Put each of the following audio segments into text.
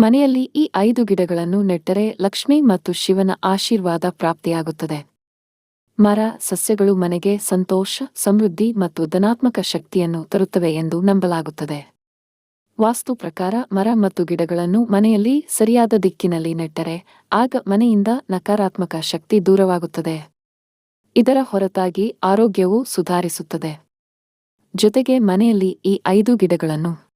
ಮನೆಯಲ್ಲಿ ಈ ಐದು ಗಿಡಗಳನ್ನು ನೆಟ್ಟರೆ ಲಕ್ಷ್ಮಿ ಮತ್ತು ಶಿವನ ಆಶೀರ್ವಾದ ಪ್ರಾಪ್ತಿಯಾಗುತ್ತದೆ. ಮರ, ಸಸ್ಯಗಳು ಮನೆಗೆ ಸಂತೋಷ, ಸಮೃದ್ಧಿ ಮತ್ತು ಧನಾತ್ಮಕ ಶಕ್ತಿಯನ್ನು ತರುತ್ತವೆ ಎಂದು ನಂಬಲಾಗುತ್ತದೆ. ವಾಸ್ತು ಪ್ರಕಾರ ಮರ ಮತ್ತು ಗಿಡಗಳನ್ನು ಮನೆಯಲ್ಲಿ ಸರಿಯಾದ ದಿಕ್ಕಿನಲ್ಲಿ ನೆಟ್ಟರೆ ಆಗ ಮನೆಯಿಂದ ನಕಾರಾತ್ಮಕ ಶಕ್ತಿ ದೂರವಾಗುತ್ತದೆ. ಇದರ ಹೊರತಾಗಿ ಆರೋಗ್ಯವು ಸುಧಾರಿಸುತ್ತದೆ. ಜೊತೆಗೆ ಮನೆಯಲ್ಲಿ ಈ ಐದು ಗಿಡಗಳನ್ನು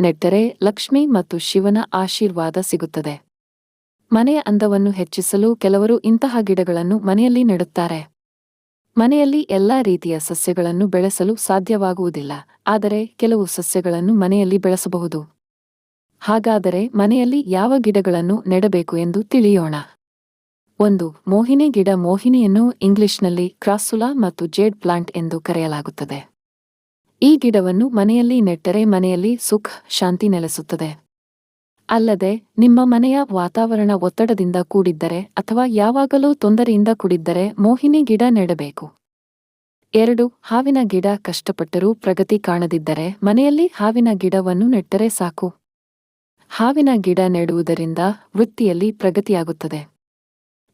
ನೆಟ್ಟರೆ ಲಕ್ಷ್ಮಿ ಮತ್ತು ಶಿವನ ಆಶೀರ್ವಾದ ಸಿಗುತ್ತದೆ. ಮನೆಯ ಅಂದವನ್ನು ಹೆಚ್ಚಿಸಲು ಕೆಲವರು ಇಂತಹ ಗಿಡಗಳನ್ನು ಮನೆಯಲ್ಲಿ ನೆಡುತ್ತಾರೆ. ಮನೆಯಲ್ಲಿ ಎಲ್ಲಾ ರೀತಿಯ ಸಸ್ಯಗಳನ್ನು ಬೆಳೆಸಲು ಸಾಧ್ಯವಾಗುವುದಿಲ್ಲ, ಆದರೆ ಕೆಲವು ಸಸ್ಯಗಳನ್ನು ಮನೆಯಲ್ಲಿ ಬೆಳೆಸಬಹುದು. ಹಾಗಾದರೆ ಮನೆಯಲ್ಲಿ ಯಾವ ಗಿಡಗಳನ್ನು ನೆಡಬೇಕು ಎಂದು ತಿಳಿಯೋಣ. ಒಂದು, ಮೋಹಿನಿ ಗಿಡ ಮೋಹಿನಿಯನ್ನು ಇಂಗ್ಲಿಷ್ನಲ್ಲಿ ಕ್ರಾಸುಲಾ ಮತ್ತು ಜೇಡ್ ಪ್ಲಾಂಟ್ ಎಂದು ಕರೆಯಲಾಗುತ್ತದೆ. ಈ ಗಿಡವನ್ನು ಮನೆಯಲ್ಲಿ ನೆಟ್ಟರೆ ಮನೆಯಲ್ಲಿ ಸುಖ, ಶಾಂತಿ ನೆಲೆಸುತ್ತದೆ. ಅಲ್ಲದೆ, ನಿಮ್ಮ ಮನೆಯ ವಾತಾವರಣ ಒತ್ತಡದಿಂದ ಕೂಡಿದ್ದರೆ ಅಥವಾ ಯಾವಾಗಲೂ ತೊಂದರೆಯಿಂದ ಕೂಡಿದ್ದರೆ ಮೋಹಿನಿ ಗಿಡ ನೆಡಬೇಕು. ಎರಡು, ಹಾವಿನ ಗಿಡ ಕಷ್ಟಪಟ್ಟರೂ ಪ್ರಗತಿ ಕಾಣದಿದ್ದರೆ ಮನೆಯಲ್ಲಿ ಹಾವಿನ ಗಿಡವನ್ನು ನೆಟ್ಟರೆ ಸಾಕು. ಹಾವಿನ ಗಿಡ ನೆಡುವುದರಿಂದ ವೃತ್ತಿಯಲ್ಲಿ ಪ್ರಗತಿಯಾಗುತ್ತದೆ.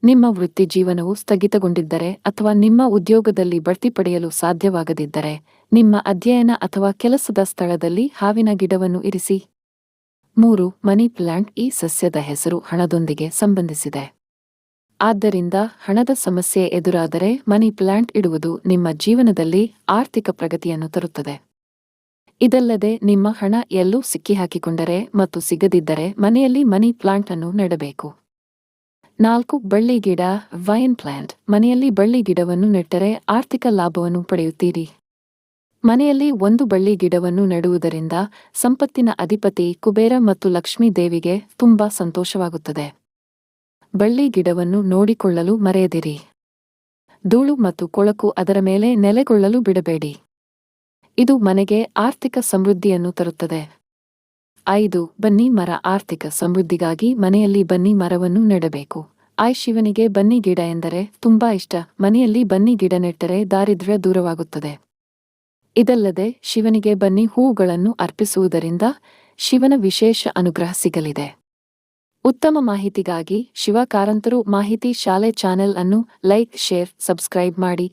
ನಿಮ್ಮ ವೃತ್ತಿ ಜೀವನವು ಸ್ಥಗಿತಗೊಂಡಿದ್ದರೆ ಅಥವಾ ನಿಮ್ಮ ಉದ್ಯೋಗದಲ್ಲಿ ಬಡ್ತಿ ಪಡೆಯಲು ಸಾಧ್ಯವಾಗದಿದ್ದರೆ, ನಿಮ್ಮ ಅಧ್ಯಯನ ಅಥವಾ ಕೆಲಸದ ಸ್ಥಳದಲ್ಲಿ ಹಾವಿನ ಗಿಡವನ್ನು ಇರಿಸಿ. ಮೂರು, ಮನಿ ಪ್ಲಾಂಟ್ ಈ ಸಸ್ಯದ ಹೆಸರು ಹಣದೊಂದಿಗೆ ಸಂಬಂಧಿಸಿದೆ. ಆದ್ದರಿಂದ ಹಣದ ಸಮಸ್ಯೆ ಎದುರಾದರೆ ಮನಿ ಪ್ಲಾಂಟ್ ಇಡುವುದು ನಿಮ್ಮ ಜೀವನದಲ್ಲಿ ಆರ್ಥಿಕ ಪ್ರಗತಿಯನ್ನು ತರುತ್ತದೆ. ಇದಲ್ಲದೆ ನಿಮ್ಮ ಹಣ ಎಲ್ಲೂ ಸಿಕ್ಕಿಹಾಕಿಕೊಂಡರೆ ಮತ್ತು ಸಿಗದಿದ್ದರೆ ಮನೆಯಲ್ಲಿ ಮನಿ ಪ್ಲಾಂಟ್ ಅನ್ನು ನೆಡಬೇಕು. ನಾಲ್ಕು ಬಳ್ಳಿ ಗಿಡ, ವೈನ್ ಪ್ಲಾಂಟ್. ಮನೆಯಲ್ಲಿ ಬಳ್ಳಿ ಗಿಡವನ್ನು ನೆಟ್ಟರೆ ಆರ್ಥಿಕ ಲಾಭವನ್ನು ಪಡೆಯುತ್ತೀರಿ. ಮನೆಯಲ್ಲಿ ಒಂದು ಬಳ್ಳಿ ಗಿಡವನ್ನು ನೆಡುವುದರಿಂದ ಸಂಪತ್ತಿನ ಅಧಿಪತಿ ಕುಬೇರ ಮತ್ತು ಲಕ್ಷ್ಮೀ ದೇವಿಗೆ ತುಂಬಾ ಸಂತೋಷವಾಗುತ್ತದೆ. ಬಳ್ಳಿ ಗಿಡವನ್ನು ನೋಡಿಕೊಳ್ಳಲು ಮರೆಯದಿರಿ. ಧೂಳು ಮತ್ತು ಕೊಳಕು ಅದರ ಮೇಲೆ ನೆಲೆಗೊಳ್ಳಲು ಬಿಡಬೇಡಿ. ಇದು ಮನೆಗೆ ಆರ್ಥಿಕ ಸಮೃದ್ಧಿಯನ್ನು ತರುತ್ತದೆ. ಐದು, ಬನ್ನಿ ಮರ ಆರ್ಥಿಕ ಸಮೃದ್ಧಿಗಾಗಿ ಮನೆಯಲ್ಲಿ ಬನ್ನಿ ಮರವನ್ನು ನೆಡಬೇಕು. ಆಯ್ ಶಿವನಿಗೆ ಬನ್ನಿ ಗಿಡ ಎಂದರೆ ತುಂಬಾ ಇಷ್ಟ. ಮನೆಯಲ್ಲಿ ಬನ್ನಿ ಗಿಡ ನೆಟ್ಟರೆ ದಾರಿದ್ರ್ಯ ದೂರವಾಗುತ್ತದೆ. ಇದಲ್ಲದೆ ಶಿವನಿಗೆ ಬನ್ನಿ ಹೂವುಗಳನ್ನು ಅರ್ಪಿಸುವುದರಿಂದ ಶಿವನ ವಿಶೇಷ ಅನುಗ್ರಹ ಸಿಗಲಿದೆ. ಉತ್ತಮ ಮಾಹಿತಿಗಾಗಿ ಶಿವ ಕಾರಂತರು ಮಾಹಿತಿ ಶಾಲೆ ಚಾನೆಲ್ ಅನ್ನು ಲೈಕ್, ಶೇರ್, ಸಬ್ಸ್ಕ್ರೈಬ್ ಮಾಡಿ.